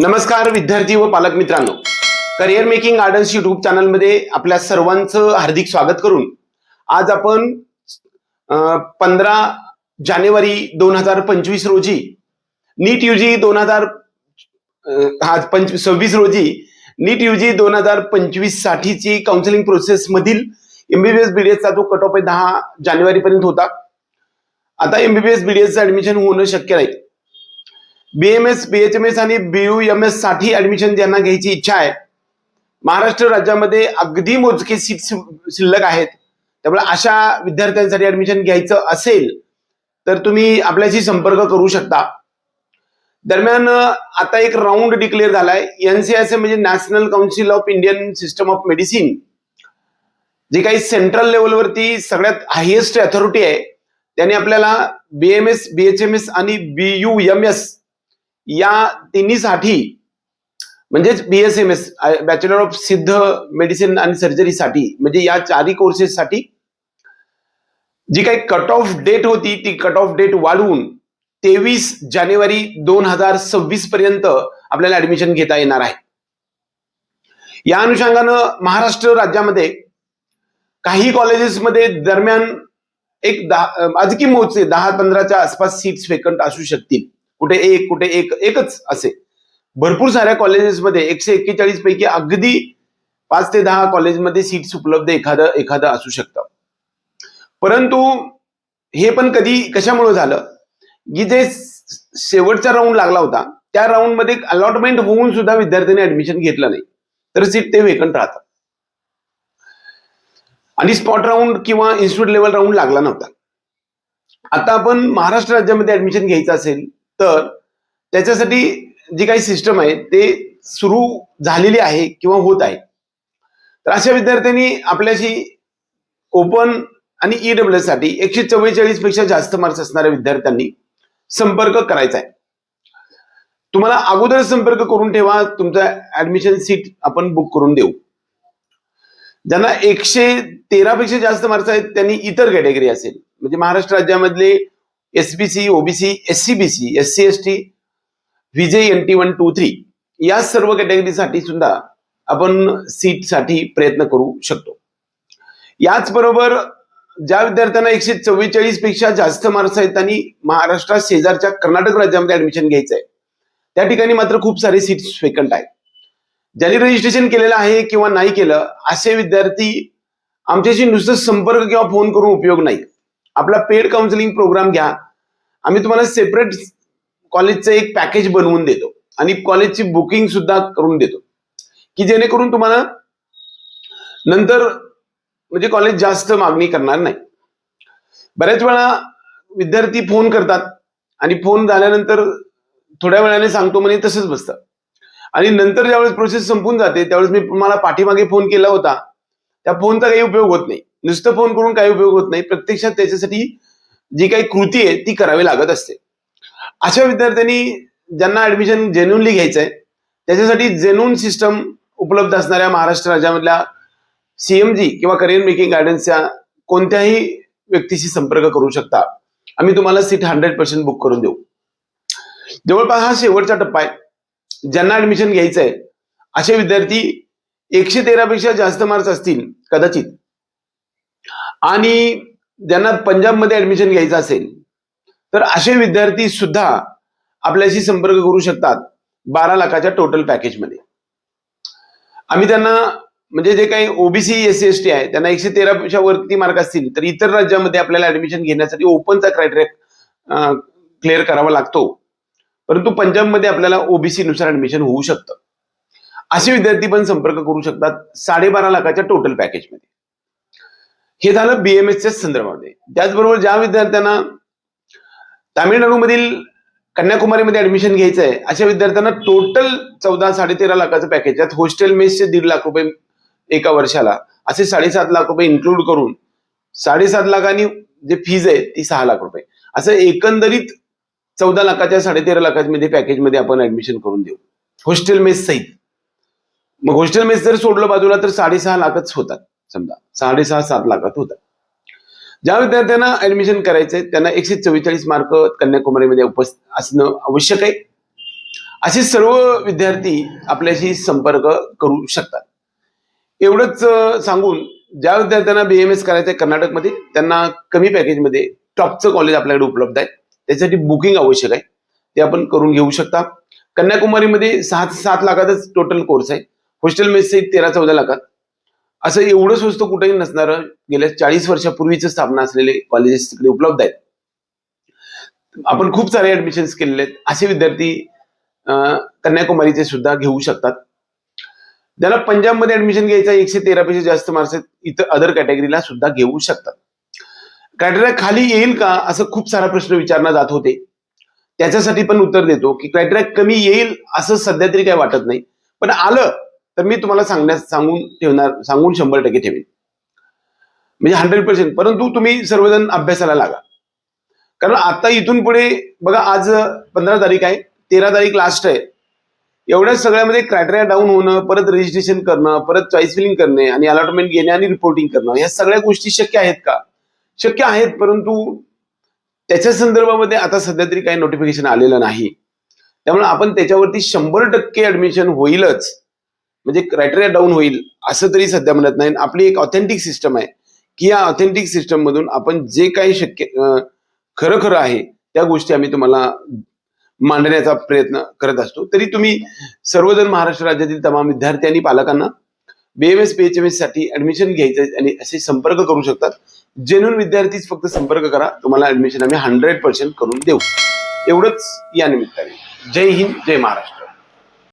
नमस्कार विद्यार्थी व पालक मित्रांनो. करिअर मेकिंग गार्डन्स युट्यूब चॅनलमध्ये आपल्या सर्वांचं हार्दिक स्वागत करून आज आपण पंधरा जानेवारी दोन हजार पंचवीस रोजी नीट युजी दोन हजार हा पंच सव्वीस रोजी नीट युजी दोन हजार पंचवीस साठीची काउन्सिलिंग प्रोसेस मधील एमबीबीएस बीडीएसचा जो कट ऑफ आहे दहा जानेवारी पर्यंत होता. आता एमबीबीएस बीडीएसचं ऍडमिशन होणं शक्य नाही. बीएमएस एस आणि बीयूएमएससाठी ऍडमिशन ज्यांना घ्यायची इच्छा आहे महाराष्ट्र राज्यामध्ये अगदी मोजके सीट शिल्लक आहेत. त्यामुळे अशा विद्यार्थ्यांसाठी ऍडमिशन घ्यायचं असेल तर तुम्ही आपल्याशी संपर्क करू शकता. दरम्यान आता एक राऊंड डिक्लेअर झालाय. एनसीआयसी म्हणजे national council of Indian system of medicine जे काही सेंट्रल लेवलवरती सगळ्यात हायेस्ट अथॉरिटी आहे त्याने आपल्याला बीएमएस एस आणि बीयूएमएस एस या तिन्हीसाठी म्हणजेच BSMS bachelor of Siddha medicine आणि सर्जरीसाठी म्हणजे या चारही कोर्सेससाठी जी काही कट ऑफ डेट होती ती कट ऑफ डेट वाढवून तेवीस जानेवारी दोन हजार सव्वीस पर्यंत आपल्याला ऍडमिशन घेता येणार आहे. या अनुषंगानं महाराष्ट्र राज्यामध्ये काही कॉलेजेसमध्ये दरम्यान एक दहा अजकी मोजचे दहा पंधराच्या आसपास सीट्स वेकंट असू शकतील. कुठे एक कुठे एक एकच असे. भरपूर साऱ्या कॉलेजेसमध्ये एकशे एक्केचाळीस पैकी अगदी पाच ते दहा कॉलेजमध्ये सीट्स उपलब्ध एखादं एखादं असू शकतं. परंतु हे पण कधी कशामुळे झालं? की जे शेवटचा राऊंड लागला होता त्या राऊंडमध्ये अलॉटमेंट होऊन सुद्धा विद्यार्थ्यांनी ऍडमिशन घेतलं नाही. तर सीट ते वेकंट राहतात आणि स्पॉट राऊंड किंवा इन्स्टिट्यूट लेवल राऊंड लागला नव्हता. आता आपण महाराष्ट्र राज्यामध्ये ऍडमिशन घ्यायचं असेल तर त्याच्यासाठी जी काही सिस्टम आहे ते सुरू झालेली आहे किंवा होत आहे. तर अशा विद्यार्थ्यांनी आपल्याशी ओपन आणि ई डब्ल्यू साठी एकशे चव्वेचाळीसपेक्षा जास्त मार्क्स असणाऱ्या विद्यार्थ्यांनी संपर्क करायचा आहे. तुम्हाला अगोदर संपर्क करून ठेवा तुमचा ऍडमिशन सीट आपण बुक करून देऊ. ज्यांना एकशे तेरा पेक्षा जास्त मार्क्स आहेत त्यांनी इतर कॅटेगरी असेल. म्हणजे Maharashtra राज्यामधले SBC OBC S C B C S C S T VJ N T one two three या सर्व कॅटेगरीसाठी सुद्धा आपण सीटसाठी प्रयत्न करू शकतो. याचबरोबर ज्या विद्यार्थ्यांना एकशे चव्वेचाळीसपेक्षा जास्त मार्क्स आहेत त्यांनी महाराष्ट्रात शेजारच्या कर्नाटक राज्यामध्ये ऍडमिशन घ्यायचं आहे त्या ठिकाणी मात्र खूप सारे सीट्स वेकंट आहेत. ज्यांनी रजिस्ट्रेशन केलेलं आहे किंवा नाही केलं असे विद्यार्थी आमच्याशी नुसतं संपर्क किंवा फोन करून उपयोग नाही. आपला पेड काउन्सिलिंग प्रोग्राम घ्या. आम्ही तुम्हाला सेपरेट कॉलेजचं एक पॅकेज बनवून देतो. आणि कॉलेजची बुकिंग सुद्धा करून देतो. की जेणेकरून तुम्हाला नंतर म्हणजे कॉलेज जास्त मागणी करणार नाही. बऱ्याच वेळा विद्यार्थी फोन करतात. आणि फोन झाल्यानंतर थोड्या वेळाने सांगतो म्हणे तसंच बसतं. आणि नंतर ज्यावेळेस प्रोसेस संपून जाते त्यावेळेस मी मला पाठीमागे फोन केला होता. त्या फोनचा काही उपयोग होत नाही. नुसतं फोन करून काही उपयोग होत नाही. प्रत्यक्षात त्याच्यासाठी जी काही कृती आहे ती करावी लागत असते. अशा विद्यार्थ्यांनी ज्यांना ऍडमिशन जेन्युनली घ्यायचं आहे त्याच्यासाठी जेन्युन सिस्टम उपलब्ध असणाऱ्या महाराष्ट्र राज्यामधल्या सीएमजी किंवा करिअर मेकिंग गायडन्सच्या कोणत्याही व्यक्तीशी संपर्क करू शकता. आम्ही तुम्हाला सीट हंड्रेड पर्सेंट बुक करून देऊ. जवळपास हा शेवटचा टप्पा आहे. ज्यांना ऍडमिशन घ्यायचं आहे असे विद्यार्थी एकशे तेरापेक्षा जास्त मार्क्स असतील कदाचित. आणि ज्यांना पंजाबमध्ये ऍडमिशन घ्यायचं असेल तर असे विद्यार्थी सुद्धा आपल्याशी संपर्क करू शकतात बारा लाखाच्या टोटल पॅकेजमध्ये आम्ही त्यांना म्हणजे जे काही OBC S C S T आहे त्यांना एकशे तेरापेक्षा वरती मार्क असतील तर इतर राज्यामध्ये आपल्याला ऍडमिशन घेण्यासाठी ओपनचा क्रायटेरिया क्लिअर करावा लागतो. परंतु पंजाबमध्ये आपल्याला ओबीसी नुसार ऍडमिशन होऊ शकतं. असे विद्यार्थी पण संपर्क करू शकतात साडेबारा लाखाच्या टोटल पॅकेजमध्ये हे झालं बीएमएसच्या संदर्भामध्ये. त्याचबरोबर ज्या विद्यार्थ्यांना तामिळनाडूमधील कन्याकुमारीमध्ये ऍडमिशन घ्यायचं आहे अशा विद्यार्थ्यांना टोटल चौदा साडेतेरा लाखाचं पॅकेज त्यात हॉस्टेल मेसचे दीड लाख रुपये एका वर्षाला असे साडेसात लाख रुपये इन्क्लूड करून साडेसात लाखांनी जे फीज आहे ती सहा लाख रुपये. असं एकंदरीत चौदा लाखाच्या साडेतेरा लाखामध्ये पॅकेजमध्ये आपण ऍडमिशन करून देऊ. हॉस्टेल मेस सहित. मग हॉस्टेल मेस जर सोडलं बाजूला तर साडेसहा लाखच होतात. समजा साडेसहा सात लाखात होतात ज्या विद्यार्थ्यांना ऍडमिशन करायचंय त्यांना एकशे चव्वेचाळीस मार्क कन्याकुमारीमध्ये उपस्थित असणं आवश्यक आहे. असे सर्व विद्यार्थी आपल्याशी संपर्क करू शकतात. एवढंच सांगून ज्या विद्यार्थ्यांना बी एम एस करायचं आहे कर्नाटकमध्ये त्यांना कमी पॅकेजमध्ये टॉपचं कॉलेज आपल्याकडे उपलब्ध आहे. त्यासाठी बुकिंग आवश्यक आहे. ते आपण करून घेऊ शकता. कन्याकुमारीमध्ये सहा सात लाखातच टोटल कोर्स आहे. हॉस्टेल मेस तेरा चौदा लाखात. असं एवढं स्वस्त कुठेही नसणारं गेल्या चाळीस वर्षापूर्वीच स्थापना असलेले कॉलेजेस तिकडे उपलब्ध आहेत. आपण खूप सारे ऍडमिशन्स केलेले आहेत. असे विद्यार्थी कन्याकुमारीचे सुद्धा घेऊ शकतात. ज्याला पंजाबमध्ये ऍडमिशन घ्यायचं एकशे तेरापेक्षा जास्त मार्क्स आहेत इतर अदर कॅटेगरीला सुद्धा घेऊ शकतात. क्रायटेरिया खाली येईल का असं खूप सारा प्रश्न विचारला जात होते. त्याच्यासाठी पण उत्तर देतो की क्रायटेरिया कमी येईल असं सध्या तरी काय वाटत नाही. पण आलं तर मी तुम्हाला सांगण्यास सांगून ठेवणार सांगून शंभर टक्के ठेवेन. म्हणजे हंड्रेड पर्सेंट परंतु तुम्ही सर्वजण अभ्यासाला लागा. कारण आता इथून पुढे बघा आज पंधरा तारीख आहे तेरा तारीख लास्ट आहे. एवढ्या सगळ्यामध्ये क्रायटेरिया डाऊन होणं परत रजिस्ट्रेशन करणं परत चॉईस फिलिंग करणे आणि अलॉटमेंट घेणे आणि रिपोर्टिंग करणं या सगळ्या गोष्टी शक्य आहेत का? शक्य आहेत परंतु त्याच्या संदर्भामध्ये आता सध्या तरी काही नोटिफिकेशन आलेलं नाही. त्यामुळे आपण त्याच्यावरती शंभर टक्के ऍडमिशन होईलच. म्हणजे क्रायटेरिया डाऊन होईल असं तरी सध्या म्हणत नाही. आपली एक ऑथेंटिक सिस्टम आहे की या ऑथेंटिक सिस्टम मधून आपण जे काही शक्य खरं खरं आहे त्या गोष्टी आम्ही तुम्हाला मांडण्याचा प्रयत्न करत असतो. तरी तुम्ही सर्वजण महाराष्ट्र राज्यातील तमाम विद्यार्थी आणि पालकांना बीएमएस पीएचएमएससाठी ऍडमिशन घ्यायचं आणि असे संपर्क करू शकतात. जेन्युन विद्यार्थीच फक्त संपर्क करा. तुम्हाला ऍडमिशन आम्ही हंड्रेड पर्सेंट करून देऊ. एवढंच या निमित्ताने. जय हिंद जय महाराष्ट्र.